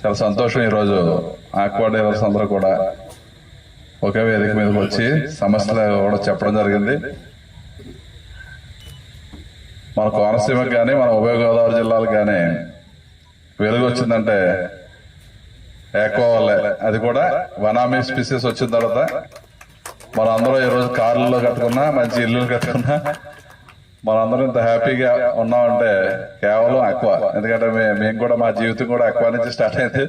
చాలా సంతోషం ఈరోజు ఆక్వా డీలర్స్ అందరూ కూడా ఒకే వేదిక మీదకి వచ్చి సమస్యలు కూడా చెప్పడం జరిగింది. మన కోనసీమకు కానీ మన ఉభయ గోదావరి జిల్లాలకు కానీ వెలుగు వచ్చిందంటే ఎక్కువ అది కూడా వనామీ స్పీసెస్ వచ్చిన తర్వాత. మన అందరూ ఈరోజు కార్లలో కట్టుకున్నా మంచి ఇల్లు కట్టుకున్నా మనందరం ఇంత హ్యాపీగా ఉన్నామంటే కేవలం అక్వా ఎందుకంటే మే- మేము కూడా మా జీవితం కూడా అక్వా నుంచి స్టార్ట్ అయింది.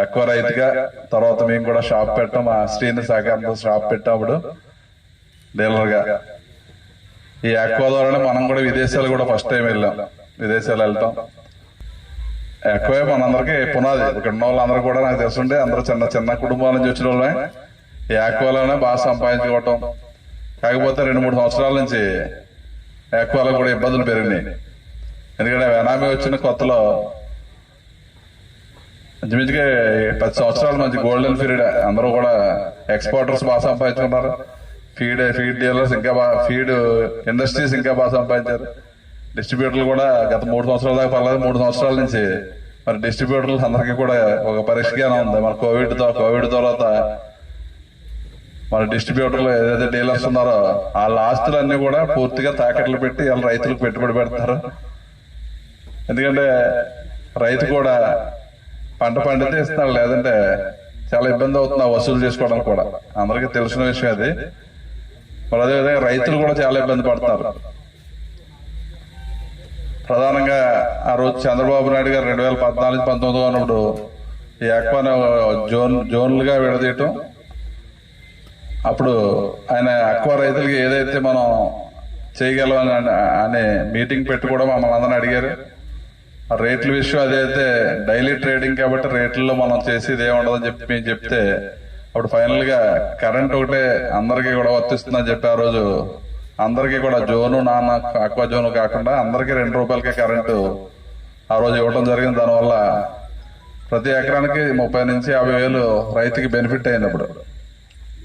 ఎక్కువ రైతుగా తర్వాత మేము కూడా షాప్ పెట్టాం. మా శ్రీని సహకారంతో షాప్ పెట్టాము డీలర్గా ఈ అక్వా ద్వారానే మనం కూడా విదేశాలు కూడా ఫస్ట్ టైం వెళ్ళాం. విదేశాలు వెళ్తాం. ఎక్కువే మనందరికీ పునాది. ఇక్కడ ఉన్న వాళ్ళందరూ కూడా నాకు తెలుసుండే. అందరూ చిన్న చిన్న కుటుంబాల నుంచి వచ్చిన వాళ్ళే ఈ ఎక్కువలోనే బాగా సంపాదించుకోవటం. కాకపోతే రెండు మూడు సంవత్సరాల నుంచి ఎక్కువలో కూడా ఇబ్బందులు పెరిగినాయి. ఎందుకంటే వెనామీ వచ్చిన కొత్తలో ఇంచుమించుగా పది సంవత్సరాలు మంచి గోల్డెన్ పీరియడ్ అందరూ కూడా ఎక్స్పోర్టర్స్ బాగా సంపాదించుకున్నారు. ఫీడ్ ఫీడ్ డీలర్స్ ఇంకా బాగా ఫీడ్ ఇండస్ట్రీస్ ఇంకా బాగా సంపాదించారు. డిస్ట్రిబ్యూటర్లు కూడా గత మూడు సంవత్సరాల దాకా పర్లేదు. మూడు సంవత్సరాల నుంచి మరి డిస్ట్రిబ్యూటర్లు అందరికీ కూడా ఒక పరీక్షగానే ఉంది. మన కోవిడ్తో కోవిడ్ తర్వాత మన డిస్ట్రిబ్యూటర్లు ఏదైతే డీలర్స్ ఉన్నారో వాళ్ళ ఆస్తులన్నీ కూడా పూర్తిగా తాకట్లు పెట్టి వాళ్ళ రైతులకు పెట్టుబడి పెడతారు. ఎందుకంటే రైతు కూడా పంట పండితే ఇస్తున్నాడు లేదంటే చాలా ఇబ్బంది అవుతుంది ఆ వసూలు చేసుకోవడానికి కూడా. అందరికీ తెలిసిన విషయం అది. మరి అదేవిధంగా రైతులు కూడా చాలా ఇబ్బంది పడుతున్నారు ప్రధానంగా ఆ రోజు చంద్రబాబు నాయుడు గారు రెండు వేల పద్నాలుగు పంతొమ్మిది ఉన్నప్పుడు ఈ ఎక్కువ జోన్ జోన్లుగా విడదీయటం అప్పుడు ఆయన ఎక్కువ రైతులకి ఏదైతే మనం చేయగలం అని- అనే మీటింగ్ పెట్టి కూడా మమ్మల్ని అందరిని అడిగారు. ఆ రేట్ల విషయం అదైతే డైలీ ట్రేడింగ్ కాబట్టి రేట్లలో మనం చేసేది ఏముండదని చెప్పి మేము చెప్తే అప్పుడు ఫైనల్గా కరెంట్ ఒకటే అందరికీ కూడా వర్తిస్తుందని చెప్పి ఆ రోజు అందరికీ కూడా జోను నాన్న అక్వా జోను కాకుండా అందరికీ రెండు రూపాయలకే కరెంటు ఆ రోజు ఇవ్వడం జరిగింది. దానివల్ల ప్రతి ఎకరానికి ముప్పై నుంచి యాభై వేలు రైతుకి బెనిఫిట్ అయింది అప్పుడు.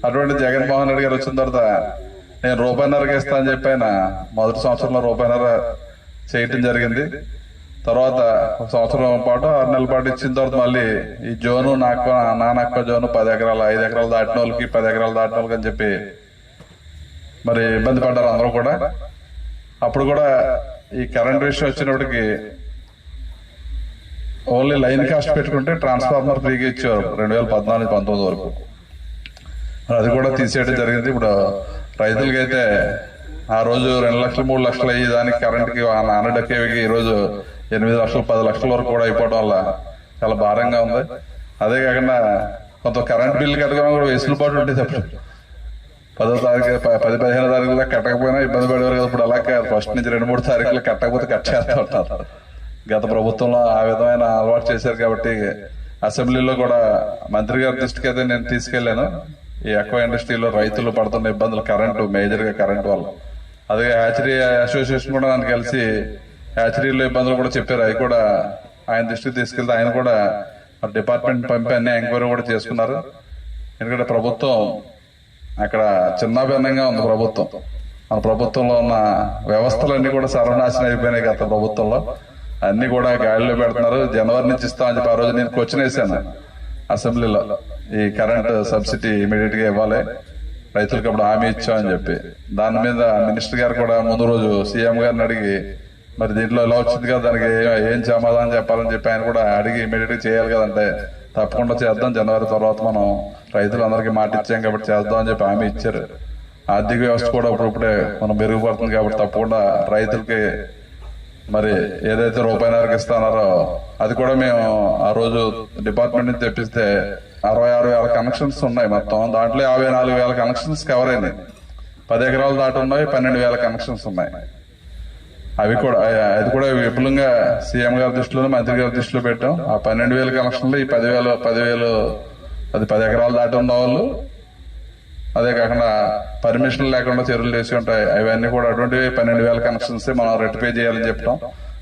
అటువంటి జగన్మోహన్ రెడ్డి గారు వచ్చిన తర్వాత నేను రూపాయిన్నరకి ఇస్తా అని చెప్పి మొదటి సంవత్సరంలో రూపాయిన్నర చేయటం జరిగింది. తర్వాత ఒక సంవత్సరం పాటు ఆరు నెలల పాటు ఇచ్చిన తర్వాత మళ్ళీ ఈ జోను నాకు నానక్క జోను పది ఎకరాలు ఐదు ఎకరాలు దాటిన వాళ్ళకి పది ఎకరాలు దాటిన వాళ్ళకి అని చెప్పి మరి ఇబ్బంది పడ్డారు అందరూ కూడా. అప్పుడు కూడా ఈ కరెంట్ విషయం వచ్చినప్పటికి ఓన్లీ లైన్ కాస్ట్ పెట్టుకుంటే ట్రాన్స్ఫార్మర్ ఫ్రీగా ఇచ్చేవారు రెండు వేల పద్నాలుగు పంతొమ్మిది వరకు. అది కూడా తీసేయడం జరిగింది. ఇప్పుడు రైతులకి అయితే ఆ రోజు రెండు లక్షలు మూడు లక్షలు అయ్యి దానికి కరెంట్కి హండ్రెడ్ కేవీకి ఈరోజు ఎనిమిది లక్షలు పది లక్షల వరకు కూడా అయిపోవడం వల్ల చాలా భారంగా ఉంది. అదే కాకుండా కొంత కరెంట్ బిల్లు కట్టడం కూడా వెసులుబాటు ఉండేది అప్పుడు. పదో తారీఖు ప- పది పదిహేను తారీఖులో కట్టకపోయినా ఇబ్బంది పడేవారు కదా ఇప్పుడు అలా ఫస్ట్ నుంచి రెండు మూడు తారీఖులు కట్టకపోతే కట్ చేస్తూ ఉంటారు. గత ప్రభుత్వంలో ఆ విధమైన అలవాటు చేశారు కాబట్టి అసెంబ్లీలో కూడా మంత్రి గారి దృష్టికి అయితే నేను తీసుకెళ్ళాను ఈ ఎక్కువ ఇండస్ట్రీలో రైతులు పడుతున్న ఇబ్బందులు కరెంటు మేజర్గా కరెంటు వల్ల. అదే హ్యాచరీ అసోసియేషన్ కూడా నన్ను కలిసి హ్యాచరీలో ఇబ్బందులు కూడా చెప్పారు. అవి కూడా ఆయన దృష్టికి తీసుకెళ్తే ఆయన కూడా డిపార్ట్మెంట్ పంపి అన్ని ఎంక్వైరీ కూడా చేసుకున్నారు. ఎందుకంటే ప్రభుత్వం అక్కడ చిన్న భిన్నంగా ఉంది ప్రభుత్వం. మన ప్రభుత్వంలో ఉన్న వ్యవస్థలన్నీ కూడా సర్వనాశనం అయిపోయినాయి గత ప్రభుత్వంలో. అన్ని కూడా గాడిలో పెడుతున్నారు. జనవరి నుంచి ఇస్తామని చెప్పి ఆ రోజు నేను క్వశ్చన్ వేశాను అసెంబ్లీలో. ఈ కరెంట్ సబ్సిడీ ఇమీడియట్గా ఇవ్వాలి. రైతులకు అప్పుడు హామీ ఇచ్చామని చెప్పి. దాని మీద మినిస్టర్ గారు కూడా ముందు రోజు సీఎం గారిని అడిగి మరి దీంట్లో ఎలా వచ్చింది కదా దానికి ఏం సమాధానం చెప్పాలని చెప్పి ఆయన కూడా అడిగి ఇమీడియట్గా చేయాలి కదంటే తప్పకుండా చేద్దాం. జనవరి తర్వాత మనం రైతులందరికీ మాట ఇచ్చాం కాబట్టి చేద్దాం అని చెప్పి హామీ ఇచ్చారు. ఆర్థిక వ్యవస్థ కూడా ఇప్పుడిప్పుడే మనం మెరుగుపడుతుంది కాబట్టి తప్పకుండా రైతులకి మరి ఏదైతే రూపాయి ఇస్తున్నారో అది కూడా మేము ఆ రోజు డిపార్ట్మెంట్ నుంచి తెప్పిస్తే అరవై ఆరు వేల కనెక్షన్స్ ఉన్నాయి. మొత్తం దాంట్లో యాభై నాలుగు వేల కనెక్షన్స్ కవర్ అయినాయి. పది ఎకరాలు దాటి ఉన్నాయి పన్నెండు వేల కనెక్షన్స్ ఉన్నాయి. అవి కూడా అది కూడా విపులంగా సీఎం గారి దృష్టిలో మంత్రి గారి దృష్టిలో పెట్టాం. ఆ పన్నెండు వేల కనెక్షన్లు ఈ పదివేలు పదివేలు అది పది ఎకరాలు దాటి ఉన్న వాళ్ళు అదే కాకుండా పర్మిషన్ లేకుండా చెరువులు చేసి ఉంటాయి. అవన్నీ కూడా అటువంటి పన్నెండు వేల కనెక్షన్స్ మనం రెట్టిఫై చేయాలని చెప్పడం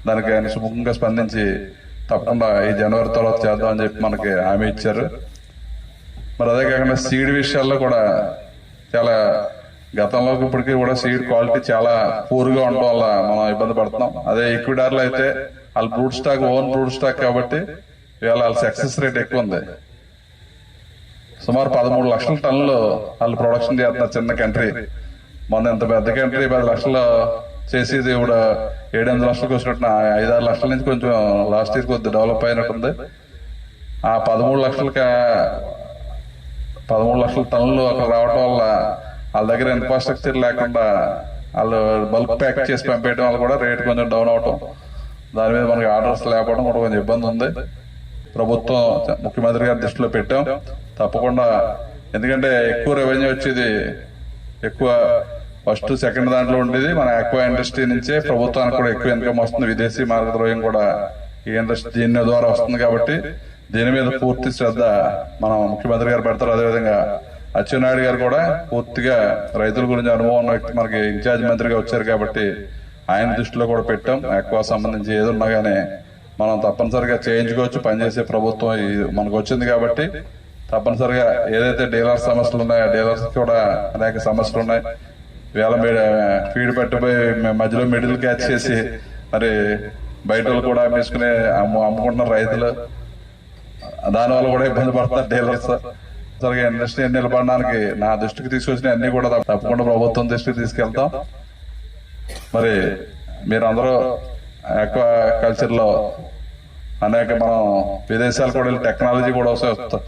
దానికి ఆయన సుముఖంగా స్పందించి తప్పకుండా ఈ జనవరి తర్వాత చేద్దామని చెప్పి మనకి హామీ ఇచ్చారు. మరి అదే కాకుండా సీడ్ విషయాల్లో కూడా చాలా గతంలో ఇప్పటికీ కూడా సీడ్ క్వాలిటీ చాలా పూర్గా ఉండడం వల్ల మనం ఇబ్బంది పడుతున్నాం. అదే ఈక్విడార్లో అయితే వాళ్ళ brood stock own brood stock కాబట్టి ఇవాళ వాళ్ళ సక్సెస్ రేట్ ఎక్కువ ఉంది. సుమారు పదమూడు లక్షల టన్నులు వాళ్ళు ప్రొడక్షన్ చేస్తున్నారు చిన్న కంట్రీ మన ఇంత పెద్ద కంట్రీ పది లక్షలు చేసేది ఇప్పుడు ఏడెనిమిది లక్షలకు వచ్చినట్టు ఐదారు లక్షల నుంచి కొంచెం లాస్ట్ ఇయర్ కొద్దిగా డెవలప్ అయినట్టుంది. ఆ పదమూడు లక్షలకి పదమూడు లక్షల టన్నులు అక్కడ రావటం వల్ల వాళ్ళ దగ్గర ఇన్ఫ్రాస్ట్రక్చర్ లేకుండా వాళ్ళు బల్క్ ప్యాక్ చేసి పంపేయడం వల్ల కూడా రేట్ కొంచెం డౌన్ అవటం. దాని మీద మనకి ఆర్డర్స్ లేకపోవడం కూడా కొంచెం ఇబ్బంది ఉంది. ప్రభుత్వం ముఖ్యమంత్రి గారి దృష్టిలో పెట్టాం. తప్పకుండా ఎందుకంటే ఎక్కువ రెవెన్యూ వచ్చేది ఎక్కువ ఫస్ట్ సెకండ్ దాంట్లో ఉండేది. మన ఎక్కువ ఇండస్ట్రీ నుంచే ప్రభుత్వానికి కూడా ఎక్కువ ఇన్కమ్ వస్తుంది. విదేశీ మార్గద్రోయం కూడా ఈ ఇండస్ట్రీ దీని ద్వారా వస్తుంది కాబట్టి దీని మీద పూర్తి శ్రద్ధ మనం ముఖ్యమంత్రి గారు పెడతారు. అదేవిధంగా అచ్చెన్నాయుడు గారు కూడా పూర్తిగా రైతుల గురించి అనుభవం ఉన్న వ్యక్తి మనకి ఇన్ఛార్జ్ మంత్రిగా వచ్చారు కాబట్టి ఆయన దృష్టిలో కూడా పెట్టాం. ఎక్కువ సంబంధించి ఏది ఉన్నా కానీ మనం తప్పనిసరిగా చేయించుకోవచ్చు. పనిచేసే ప్రభుత్వం మనకు వచ్చింది కాబట్టి తప్పనిసరిగా ఏదైతే డీలర్ సమస్యలు ఉన్నాయో డీలర్స్ కూడా అనేక సమస్యలు ఉన్నాయి. వేల ఫీడ్ పెట్టబోయి మధ్యలో మిడిల్ క్యాచ్ చేసి మరి బయట కూడా అమ్మేసుకుని అమ్ము అమ్ముకుంటున్న రైతులు దానివల్ల కూడా ఇబ్బంది పడుతున్నారు డీలర్స్ సరిగా ఇండస్ట్రీ నిలబడడానికి నా దృష్టికి తీసుకొచ్చిన అన్ని కూడా తప్పకుండా ప్రభుత్వం దృష్టికి తీసుకెళ్తాం. మరి మీరందరూ ఎక్కువ కల్చర్లో అనేక మనం విదేశాలు కూడా వెళ్ళి టెక్నాలజీ కూడా వస్తే వస్తాం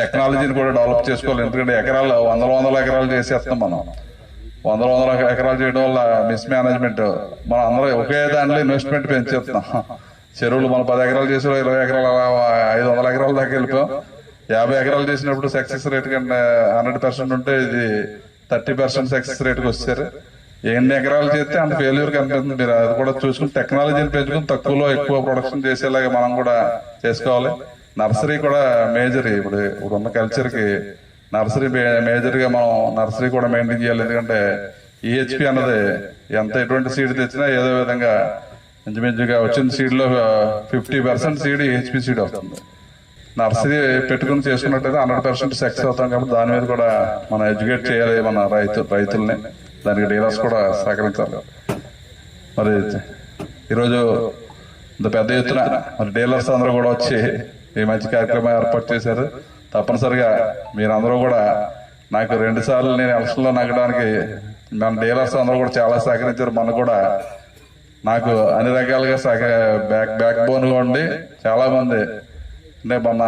టెక్నాలజీని కూడా డెవలప్ చేసుకోవాలి. ఎందుకంటే ఎకరాలు వందల వందల ఎకరాలు చేసేస్తాం మనం. వందల వందల ఎకరాలు చేయడం వల్ల మిస్ మేనేజ్మెంట్ మనం అందరూ ఒకే దాంట్లో ఇన్వెస్ట్మెంట్ పెంచేస్తున్నాం చెరువులు మనం పది ఎకరాలు చేసి ఇరవై ఎకరాలు ఐదు వందల ఎకరాల దాకా వెళ్ళిపోయాం యాభై ఎకరాలు చేసినప్పుడు సక్సెస్ రేట్ కంటే హండ్రెడ్ పర్సెంట్ ఉంటే ఇది థర్టీ పర్సెంట్ సక్సెస్ రేట్కి వచ్చారు. ఎన్ని ఎకరాలు చేస్తే అంత ఫెయిల్యూర్ కనిపిస్తుంది మీరు అది కూడా చూసుకుని టెక్నాలజీని పెంచుకుని తక్కువలో ఎక్కువ ప్రొడక్షన్ చేసేలాగా మనం కూడా చేసుకోవాలి. నర్సరీ కూడా మేజర్ ఇప్పుడు ఇప్పుడు ఉన్న నర్సరీ మేజర్గా మనం నర్సరీ కూడా మెయింటైన్ చేయాలి. ఎందుకంటే ఈహెచ్పి అన్నది ఎంత ఎటువంటి సీడ్ తెచ్చినా ఏదో విధంగా ఇంచుమించుగా వచ్చిన సీడ్లో fifty percent seed HP seed అవుతుంది. నర్సరీ పెట్టుకుని చేసుకున్నట్టయితే హండ్రెడ్ పర్సెంట్ సక్సెస్ అవుతాం కాబట్టి దాని మీద కూడా మనం ఎడ్యుకేట్ చేయాలి మన రైతు రైతుల్ని. దానికి డీలర్స్ కూడా సహకరించాలి. మరి ఈరోజు ఇంత పెద్ద ఎత్తున మరి డీలర్స్ అందరూ కూడా వచ్చి ఈ మంచి కార్యక్రమం ఏర్పాటు చేశారు. తప్పనిసరిగా మీరందరూ కూడా నాకు రెండు సార్లు నేను ఎలక్షన్లో నగడానికి నగ్గడానికి మన డీలర్స్ అందరూ కూడా చాలా సహకరించారు. మనకు కూడా నాకు అన్ని రకాలుగా సహ బ్యాక్ బ్యాక్ బోన్గా ఉండి చాలా మంది. అంటే మన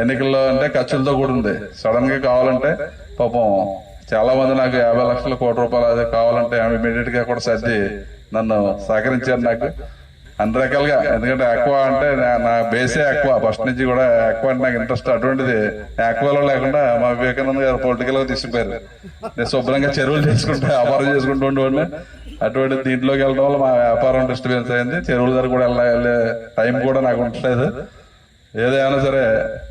ఎన్నికల్లో అంటే ఖర్చులతో కూడింది. సడన్గా కావాలంటే పాపం చాలా మంది నాకు యాభై లక్షల కోటి రూపాయలు అదే కావాలంటే ఇమీడియట్గా కూడా సర్ది నన్ను సహకరించారు నాకు. అన్ని రకాలుగా. ఎందుకంటే ఎక్కువ అంటే నా- నా బేసే ఎక్కువ ఫస్ట్ నుంచి కూడా ఎక్కువ అంటే నాకు ఇంట్రెస్ట్ అటువంటిది. ఎక్కువలో లేకుండా మా వివేకానంద గారు పొలిటికల్గా తీసుకుపోయారు. నేను శుభ్రంగా చెరువులు చేసుకుంటూ వ్యాపారం చేసుకుంటూ ఉండేవాడిని అటువంటి దీంట్లోకి వెళ్ళడం వల్ల మా వ్యాపారం డిస్టర్బెన్స్ అయింది. చెరువుల దగ్గర కూడా వెళ్ళే టైం కూడా నాకు ఉండలేదు ఏదైనా సరే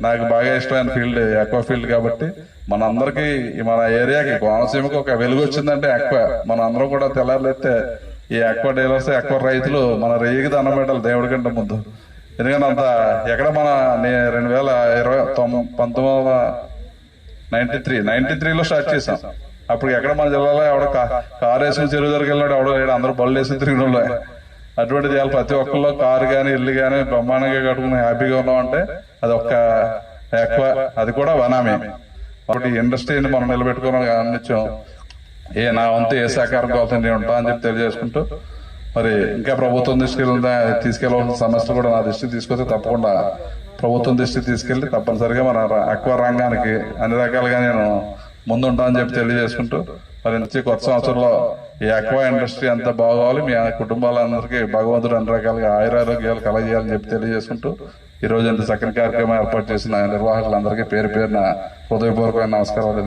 నాకు బాగా ఇష్టమైన ఫీల్డ్ ఎక్కువ ఫీల్డ్ కాబట్టి మనందరికి మన ఏరియాకి కోనసీమకి ఒక వెలుగు వచ్చిందంటే ఎక్కువ మన అందరం కూడా తెల్లారులైతే ఈ ఎక్కువ డీలర్స్ ఎక్కువ రైతులు మన రేగి దండం పెట్టాలి దేవుడి కంటే ముందు. ఎందుకంటే అంత ఎక్కడ మన రెండు వేల ఇరవై తొమ్మిది పంతొమ్మిది వందల నైన్టీ త్రీ నైన్టీ త్రీలో స్టార్ట్ చేసాం అప్పుడు ఎక్కడ మన జిల్లాలో ఎవడ కారు వేసుకుని చెరువు దగ్గరికి వెళ్ళాడు ఎవడో లేడు అందరూ బళ్ళు వేసుకుని తిరిగిన అటువంటిది చేయాలి ప్రతి ఒక్కళ్ళు కారు కానీ ఇల్లు కానీ బ్రహ్మాండంగా కట్టుకుని హ్యాపీగా ఉన్నామంటే అది ఒక్క ఎక్కువ అది కూడా వనామే. కాబట్టి ఇండస్ట్రీని మనం నిలబెట్టుకోవడం నిత్యం ఏ నా వంతు ఏ సహకారం కావాల్సింది నేను ఉంటా అని చెప్పి తెలియజేసుకుంటూ మరి ఇంకా ప్రభుత్వం తీసుకెళ్ళిందా తీసుకెళ్ళవలసిన సమస్యలు కూడా నా దృష్టికి తీసుకొస్తే తప్పకుండా ప్రభుత్వం దృష్టికి తీసుకెళ్ళి తప్పనిసరిగా మన అక్వ రంగానికి అన్ని రకాలుగా నేను ముందుంటా అని చెప్పి తెలియజేసుకుంటూ మరి నుంచి కొత్త సంవత్సరంలో ఈ అక్వా ఇండస్ట్రీ అంతా బాగోవాలి. మీ కుటుంబాలందరికీ భగవంతుడు అన్ని రకాలుగా ఆయురారోగ్యాలు కలగజేయాలని చెప్పి తెలియజేసుకుంటూ ఈ రోజు ఇంత చక్కని కార్యక్రమం ఏర్పాటు చేసిన నిర్వాహకులందరికీ పేరు పేరున హృదయపూర్వకమైన నమస్కారాలు